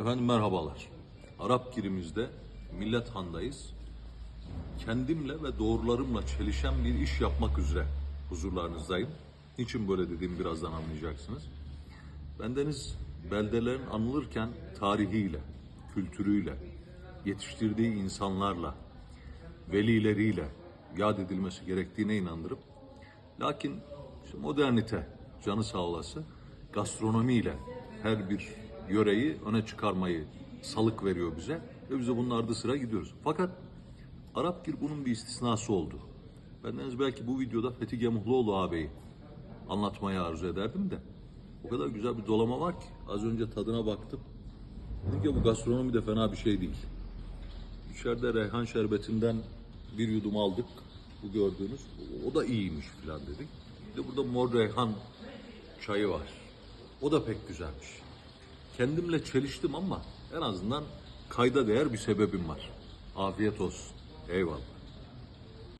Efendim merhabalar. Arap girimizde Millet Han'dayız. Kendimle ve doğrularımla çelişen bir iş yapmak üzere huzurlarınızdayım. Niçin böyle dediğimi birazdan anlayacaksınız. Bendeniz beldelerin anılırken tarihiyle, kültürüyle, yetiştirdiği insanlarla, velileriyle yad edilmesi gerektiğine inandırıp lakin işte modernite canı sağ olası gastronomiyle her bir yöreyi öne çıkarmayı salık veriyor bize ve biz de bunun ardı sıra gidiyoruz. Fakat Arapgir bunun bir istisnası oldu. Bendeniz belki bu videoda Fethi Gemuhluoğlu ağabeyi anlatmayı arzu ederdim de o kadar güzel bir dolama var ki az önce tadına baktım. Dedim ki bu gastronomi de fena bir şey değil. İçeride reyhan şerbetinden bir yudum aldık. Bu gördüğünüz. O da iyiymiş falan dedik. Bir de burada mor reyhan çayı var. O da pek güzelmiş. Kendimle çeliştim ama en azından kayda değer bir sebebim var. Afiyet olsun. Eyvallah.